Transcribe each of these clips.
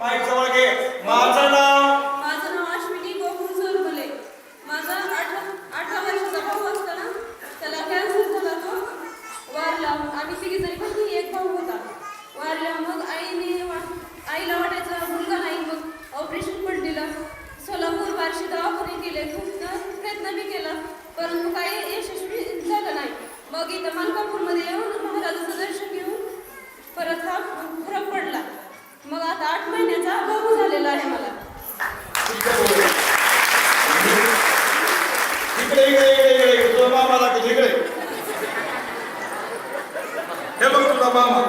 Mic जवळ घे. माझं नाव माझं नाव अश्विनी गोकुळ जोरगुले माझा आठ अठरा वर्षाचा भाऊ असताना त्याला कॅन्सर झाला तो. वारला आम्ही तिघी जरी बहिणी एक भाऊ होता. वारला मग आईने वा- आईला वाटायचा मुलगा नाही मग ऑपरेशन पण दिलं. सोलापूर बारशी दवाखाने केले खूप प्रयत्न बी केला. परंतु काही यशस्वी झालं नाही. मग इथं मलकापूरमध्ये येऊन महाराजाचं दर्शन घेऊन परत हा फरक पडला मग आता आठ महिन्याचा भाऊ झालेला आहे मला इकडे इकडे इकडे इकडे इकडे तुझा मामा दाखव इकडे हे बघ तुझा मामा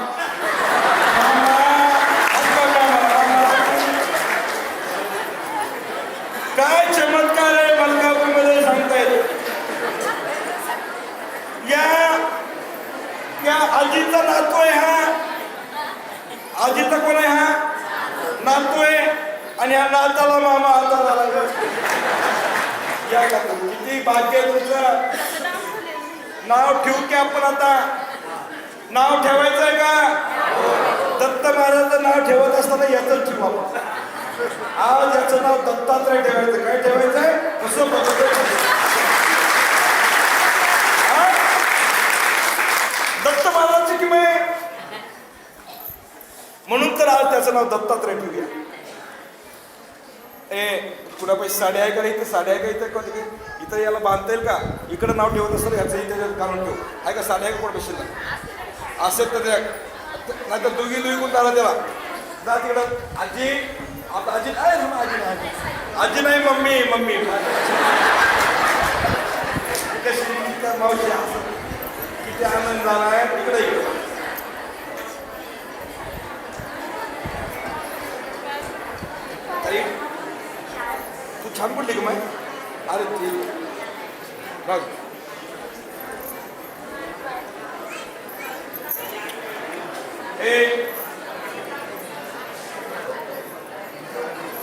काय चमत्कार आहे मलकापूरमध्ये सांगतायत या या आजीचा नातू आहे हा. आजीचा कोण आहे हा? नातू आहे. आणि हा नाताला मामा आता झाला. या का किती भाग्य तुमचं. नाव नाव ठेवू की आपण आता? नाव ठेवायचं आहे का? दत्त महाराजांचं नाव ठेवत असताना याच ठेवा आज याचं नाव दत्तात्रय ठेवायचं काय ठेवायचं आहे? कसं बघत दत्त महाराजची किंमत म्हणून तर आज त्याचं नाव दत्तात्रय ठेवूया. ए कुणा पैसे साड्या आहे का इथे साडे साड्या आहे का इथं? कोणी काही? इथं याला बांधता येईल का? इकडं नाव ठेवत असतं याचं इथे कारण ठेवू. आहे का साडे आहे का कोण पैसे असेल तर त्या नाही तर दोघी दुई कोण झाला त्याला जा तिकडं. आजी. आता आजी नाही आजी नाही. आजी. आजी नाही मम्मी मम्मी. मावशी असं. किती आनंद झाला आहे तिकडे ताई, तू छान पडली का माहिती अरे ते बघ.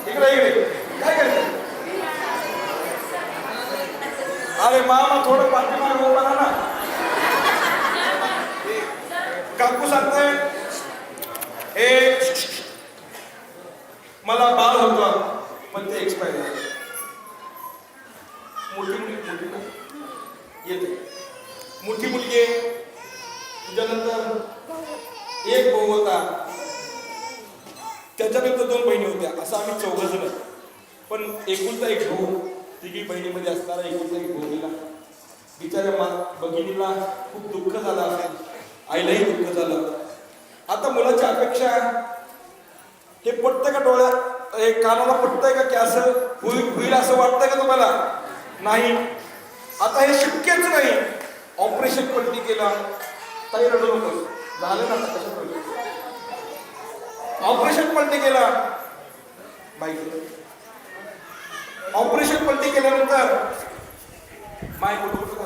इकडे इकडे काय करायचं अरे मामा थोडं पाठीमाग उभा राहा ना. काकू सांगताय. हे मला बाल होता पण ते एक्सपायर झालं. मोठी मुलगी मोठी येते. मोठी मुलगी आहे. त्याच्यानंतर एक भाऊ होता. त्याच्यानंतर दोन बहिणी होत्या. असं आम्ही चौघ जण. पण एकुलता एक भाऊ. तिघी बहिणीमध्ये असणारा एकुलता एक भाऊ गेला. बिचाऱ्या मा भगिनीला खूप दुःख झालं असेल. आईलाही दुःख झालं. आता मुलाची अपेक्षा हे पटतंय का डोळ्यात हे कानाला पटतंय का की असं होईल होईल असं वाटतंय का तुम्हाला? नाही. आता हे शक्यच नाही. ऑपरेशन पलटी केलं. ताई रडू नकोस. झालं ना कशा ऑपरेशन पलटी केला. माहिती ऑपरेशन पलटी केल्यानंतर माय कुठं कुठं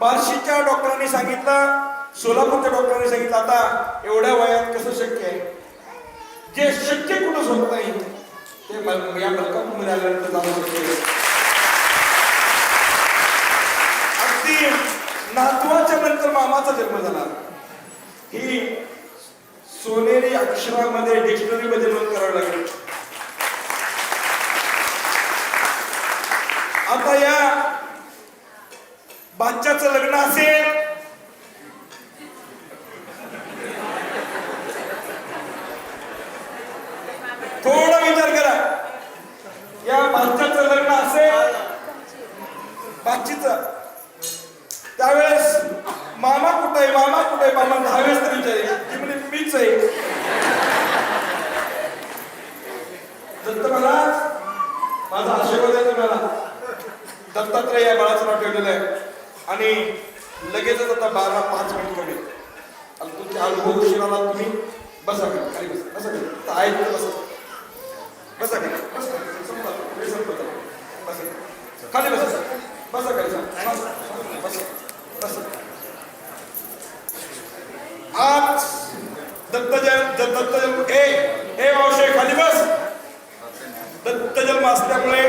बार्शीच्या डॉक्टरांनी सांगितलं सोलापूरच्या डॉक्टरांनी सांगितलं आता एवढ्या वयात कसं शक्य आहे? जे शक्य कुठंच होत नाही ते या मलकापूरमध्ये आल्यानंतर जाणं शक्य आहे. अगदी नातवाच्या नंतर मामाचा जन्म झाला. ही सोनेरी अक्षरामध्ये डिक्शनरीमध्ये नोंद करावी लागेल. आता या बाच्याचं लग्न असेल. थोडा विचार करा. या बाच्याचं लग्न असेल. बाचीच. मामा कुठं आहे? मामा कुठं आहे? मामा दहावेळेस तरी विचारेल ती म्हणे मीच आहे. दत्त महाराज माझा आशीर्वाद आहे तुम्हाला. दत्तात्रय या बाळाचं नाव ठेवलेलं आहे. आणि लगेचच आता बारा पाच मिनिट कमी आणि तुमच्या अनुभव उशिराला तुम्ही बसा का खाली बसा बसा का तर आहे तिथं बसा. बसा का बसा खाली. संपला. संपला. बसा. खाली बसा. बसा खाली बसा. दत्त जन्म ए ए मावशे खाली बस दत्त जन्म असल्यामुळे